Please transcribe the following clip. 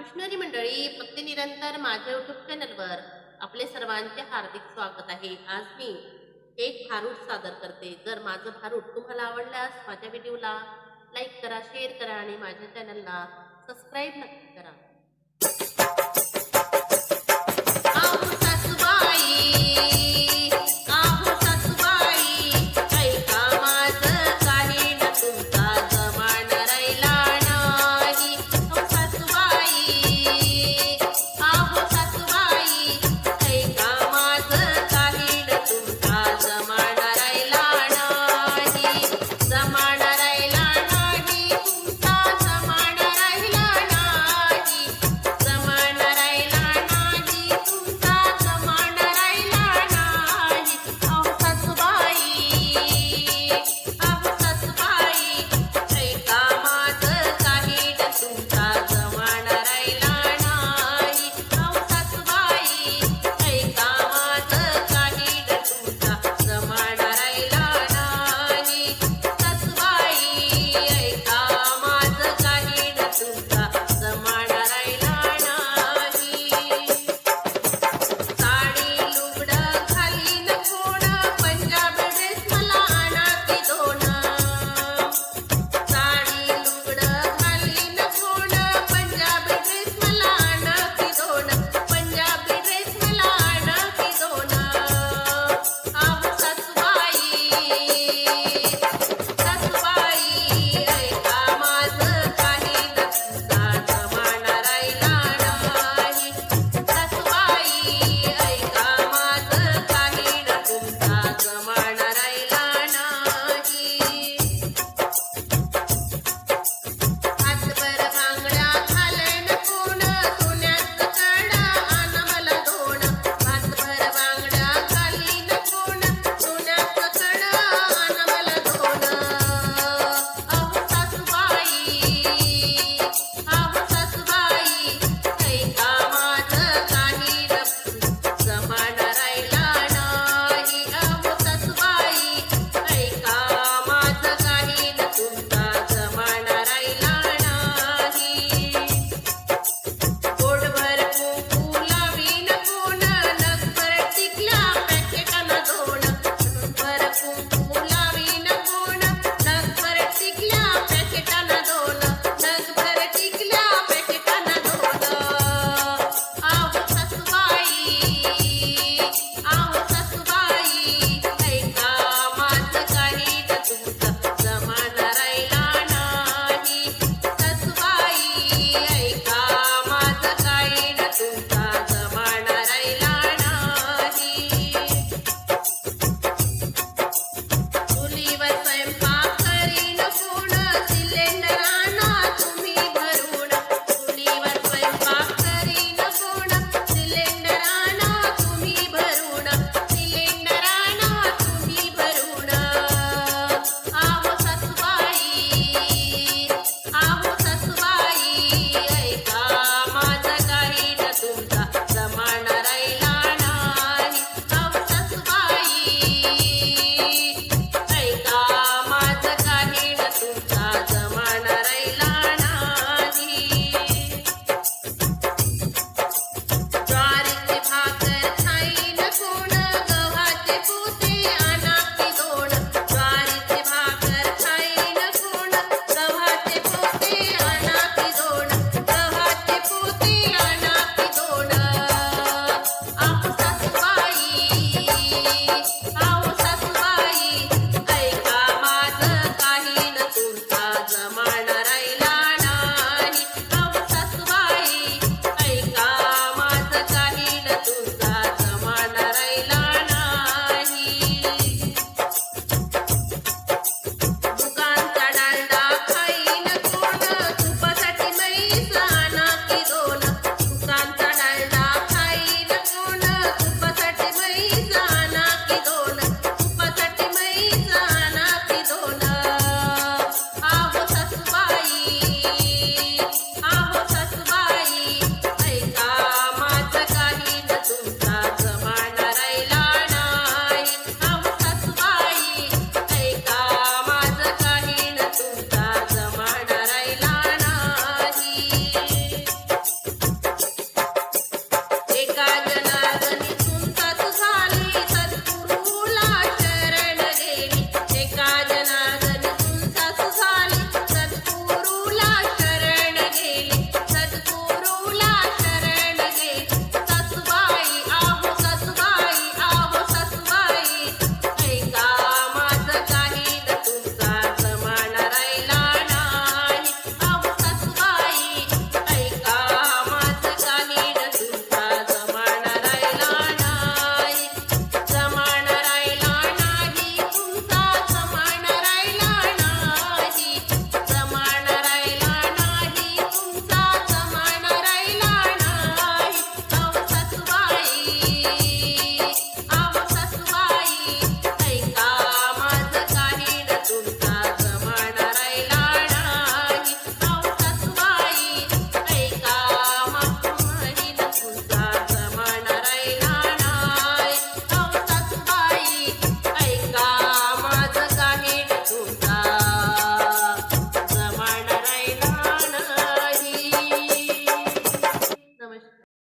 कृष्णरी मंडळी भक्ती निरंतर माझ्या युट्यूब चॅनलवर आपले सर्वांचे हार्दिक स्वागत आहे. आज मी एक भारूड सादर करते. जर माझं भारूड तुम्हाला आवडल्यास माझ्या व्हिडिओला लाईक करा शेअर करा आणि माझ्या चॅनलला सबस्क्राईब नक्की करा.